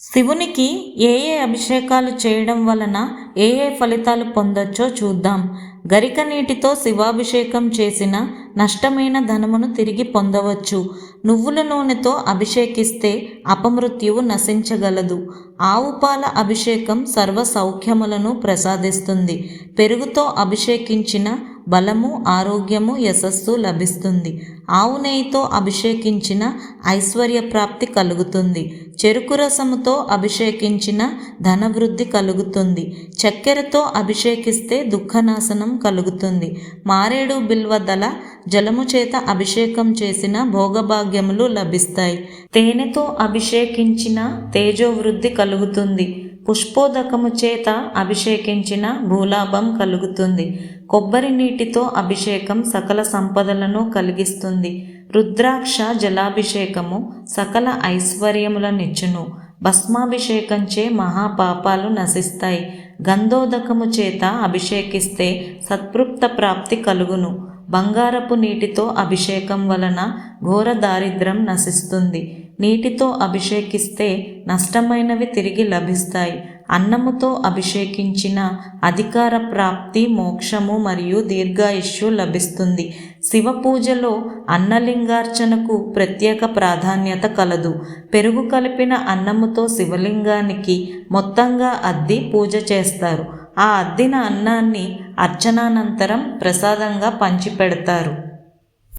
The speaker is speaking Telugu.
శివునికి ఏ ఏ అభిషేకాలు చేయడం వలన ఏ ఏ ఫలితాలు పొందొచ్చో చూద్దాం. గరిక నీటితో శివాభిషేకం చేసిన నష్టమైన ధనమును తిరిగి పొందవచ్చు. నువ్వుల నూనెతో అభిషేకిస్తే అపమృత్యువు నశించగలదు. ఆవు పాల అభిషేకం సర్వ సౌఖ్యములను ప్రసాదిస్తుంది. పెరుగుతో అభిషేకించిన బలము ఆరోగ్యము యశస్సు లభిస్తుంది. ఆవు నెయ్యితో అభిషేకించిన ఐశ్వర్య ప్రాప్తి కలుగుతుంది. చెరుకు రసముతో అభిషేకించిన ధనవృద్ధి కలుగుతుంది. చక్కెరతో అభిషేకిస్తే దుఃఖనాశనం కలుగుతుంది. మారేడు బిల్వదల జలము చేత అభిషేకం చేసిన భోగభాగ్యములు లభిస్తాయి. తేనెతో అభిషేకించిన తేజోవృద్ధి కలుగుతుంది. పుష్పోదకము చేత అభిషేకించిన భూలాభం కలుగుతుంది. కొబ్బరి నీటితో అభిషేకం సకల సంపదలను కలిగిస్తుంది. రుద్రాక్ష జలాభిషేకము సకల ఐశ్వర్యములనిచ్చును. భస్మాభిషేకంచే మహాపాపాలు నశిస్తాయి. గంధోదకము చేత అభిషేకిస్తే సత్పృప్త ప్రాప్తి కలుగును. బంగారపు నీటితో అభిషేకం వలన ఘోర దారిద్రం నశిస్తుంది. నీటితో అభిషేకిస్తే నష్టమైనవి తిరిగి లభిస్తాయి. అన్నముతో అభిషేకించిన అధికార ప్రాప్తి మోక్షము మరియు దీర్ఘాయుష్యు లభిస్తుంది. శివ పూజలో అన్నలింగార్చనకు ప్రత్యేక ప్రాధాన్యత కలదు. పెరుగు కలిపిన అన్నముతో శివలింగానికి మొత్తంగా అద్ది పూజ చేస్తారు. ఆ అద్దిన అన్నాన్ని అర్చనానంతరం ప్రసాదంగా పంచిపెడతారు.